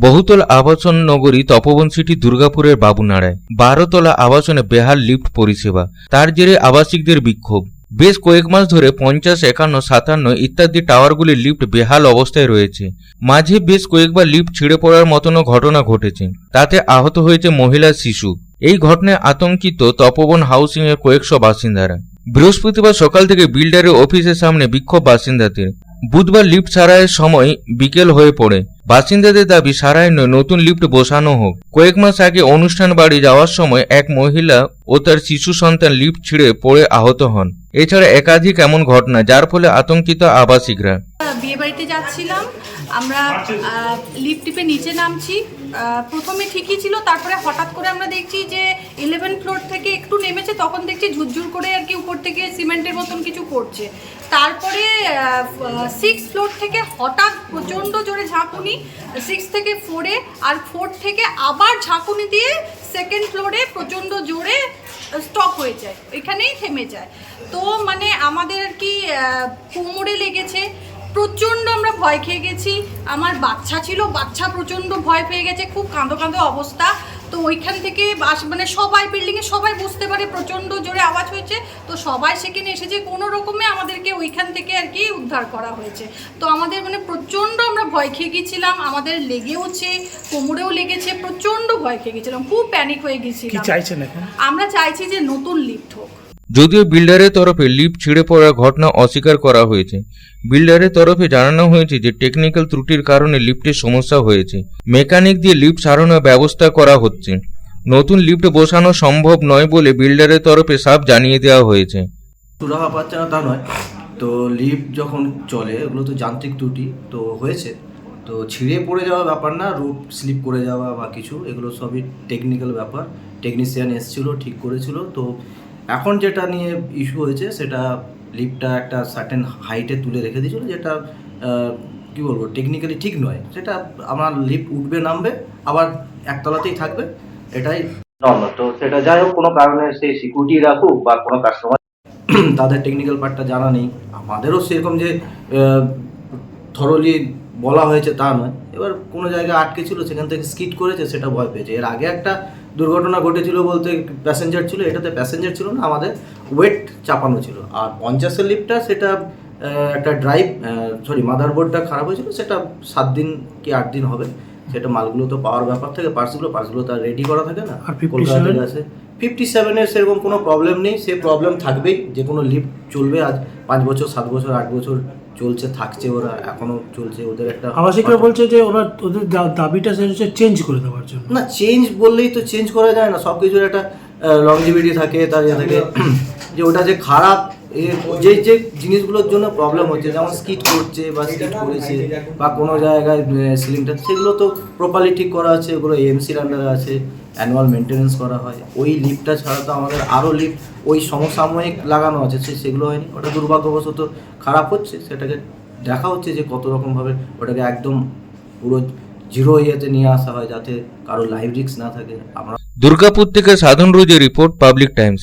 বহুতল আবাসন নগরী তপবন সিটি দুর্গাপুরের বাবুনাড়ায়। বারোতলা আবাসনে বেহাল লিফট পরিষেবা। তার জেরে আবাসিকদের বিক্ষোভ। বেশ কয়েক মাস ধরে পঞ্চাশ, একান্ন, সাতান্ন ইত্যাদি টাওয়ারগুলির লিফট বেহাল অবস্থায় রয়েছে। মাঝে বেশ কয়েকবার লিফট ছিঁড়ে পড়ার মতনও ঘটনা ঘটেছে। তাতে আহত হয়েছে মহিলা, শিশু। এই ঘটনায় আতঙ্কিত তপবন হাউসিং এর কয়েকশো বাসিন্দারা। বৃহস্পতিবার সকাল থেকে বিল্ডারের অফিসের সামনে বিক্ষোভ বাসিন্দাদের। বুধবার লিফট সারাইয়ের সময় বিকেল হয়ে পড়ে। বাসিন্দাদের দাবি সারায় নতুন লিফট বসানো হোক। কয়েক মাস আগে অনুষ্ঠান বাড়ি যাওয়ার সময় এক মহিলা ও তার শিশু সন্তান লিফট ছিঁড়ে পড়ে আহত হন। এছাড়া একাধিক এমন ঘটনা, যার ফলে আতঙ্কিত আবাসিকরা। বিয়ে বাড়িতে যাচ্ছিলাম। আমরা লিফট টিপে নিচে নামছি। প্রথমে ঠিকই ছিল, তারপরে হঠাৎ করে আমরা দেখছি যে ইলেভেন ফ্লোর থেকে একটু নেমেছে, তখন দেখছি ঝুরঝুর করে আর কি উপর থেকে সিমেন্টের মতন কিছু করছে। তারপরে সিক্স ফ্লোর থেকে হঠাৎ প্রচণ্ড জোরে ঝাঁকুনি সিক্স থেকে ফোরে আর ফোর থেকে আবার ঝাঁকুনি দিয়ে সেকেন্ড ফ্লোরে প্রচণ্ড জোরে স্টপ হয়ে যায়, এখানেই থেমে যায়। তো মানে আমাদের আর কি কোমরে লেগেছে প্রচণ্ড আমরা ভয় খেয়ে গেছি। আমার বাচ্চা ছিল বাচ্চা প্রচণ্ড ভয় পেয়ে গেছে খুব কাঁদো কাঁদো অবস্থা। তো ওইখান থেকে বাস মানে সবাই বিল্ডিংয়ে সবাই বুঝতে পারে প্রচণ্ড জোরে আওয়াজ হয়েছে। তো সবাই সেখানে এসেছে কোনো রকমে আমাদেরকে ওইখান থেকে আর কি উদ্ধার করা হয়েছে। তো আমাদের মানে প্রচণ্ড আমরা ভয় খেয়ে গেছিলাম আমাদের লেগেওছে কোমরেও লেগেছে প্রচণ্ড ভয় খেয়ে গেছিলাম খুব প্যানিক হয়ে গেছিলাম। চাইছেন আমরা চাইছি যে নতুন লিফট হোক। যদিও বিল্ডারের তরফে লিফট ছিঁড়ে পড়ার ঘটনা অস্বীকার করা হয়েছে। বিল্ডারের তরফে জানানো হয়েছে যে, টেকনিক্যাল ত্রুটির কারণে লিফটের সমস্যা হয়েছে। মেকানিক দিয়ে লিফট সারানোর ব্যবস্থা করা হচ্ছে। নতুন লিফট বসানো সম্ভব নয় বলে বিল্ডারের তরফে সাফ জানিয়ে দেওয়া হয়েছে। সুরাহা পাচ্ছে না তা নয়। তো লিফট যখন চলে, ওগুলো তো যান্ত্রিক ত্রুটি, তো হয়েছে। তো ছিঁড়ে পড়ে যাওয়া ব্যাপার না, রুট স্লিপ করে যাওয়া বা কিছু, এগুলো সবই টেকনিক্যাল ব্যাপার। টেকনিশিয়ান এসেছিল, ঠিক করেছিল। তো এখন যেটা নিয়ে ইস্যু হয়েছে সেটা লিফটটা একটা সার্টেন হাইটে তুলে রেখে দিয়েছিল যেটা কি বলব টেকনিক্যালি ঠিক নয়। সেটা আমার লিফট উঠবে নামবে আবার একতলাতেই থাকবে এটাই। নর্মাল তো সেটা যাই হোক কোনো কারণে সেই সিকিউরিটি রাখুক বা কোনো কাস্টমার তাদের টেকনিক্যাল পার্টটা জানা নেই। আমাদেরও সেরকম যে থরলি বলা হয়েছে তা নয়। এবার কোনো জায়গায় আটকে ছিল সেখান থেকে স্কিট করেছে সেটা ভয় পেয়েছে। এর আগে একটা দুর্ঘটনা ঘটেছিল বলতে প্যাসেঞ্জার ছিল এটাতে প্যাসেঞ্জার ছিল না আমাদের ওয়েট চাপানো ছিল। আর পঞ্চাশের লিফটটা সেটা একটা ড্রাইভ সরি মাদারবোর্ডটা খারাপ হয়েছিল সেটা সাত দিন কি আট দিন হবে। সেটা মালগুলো তো পাওয়ার ব্যাপার থাকে পার্সগুলো পার্সগুলো তো রেডি করা থাকে না। আর কলকাতা থেকে আসে। ফিফটি সেভেনের সেরকম কোনো প্রবলেম নেই সে প্রবলেম থাকবেই যে কোনো লিফট চলবে আজ পাঁচ বছর সাত বছর আট বছর চলছে থাকছে ওরা এখনও চলছে ওদের একটা আবাসিকরা বলছে যে ওরা ওদের দা- দাবিটা সে হচ্ছে চেঞ্জ করে দেওয়ার জন্য। না চেঞ্জ বললেই তো চেঞ্জ করা যায় না সব কিছুর একটা লংজিভিটি থাকে তার ইয়ে থাকে। যে ওটা যে খারাপ এ যে যে জিনিসগুলোর জন্য প্রবলেম হচ্ছে যেমন স্কিট করছে বা স্কিট করেছে বা কোনো জায়গায় সিলিংটা সেগুলো তো প্রপারলি ঠিক করা আছে ওগুলো এমসির আন্ডারে আছে অ্যানুয়াল মেনটেনেন্স করা হয়। ওই লিফটটা ছাড়া তো আমাদের আরও লিফট ওই সমসাময়িক লাগানো আছে সে সেগুলো হয়নি। ওটা দুর্ভাগ্যবশত খারাপ হচ্ছে সেটাকে দেখা হচ্ছে যে কত রকমভাবে ওটাকে একদম পুরো জিরো ইয়েতে নিয়ে আসা হয় যাতে কারও লাইভ রিস্ক না থাকে। আমরা দুর্গাপুর থেকে সাধন রোজের report public times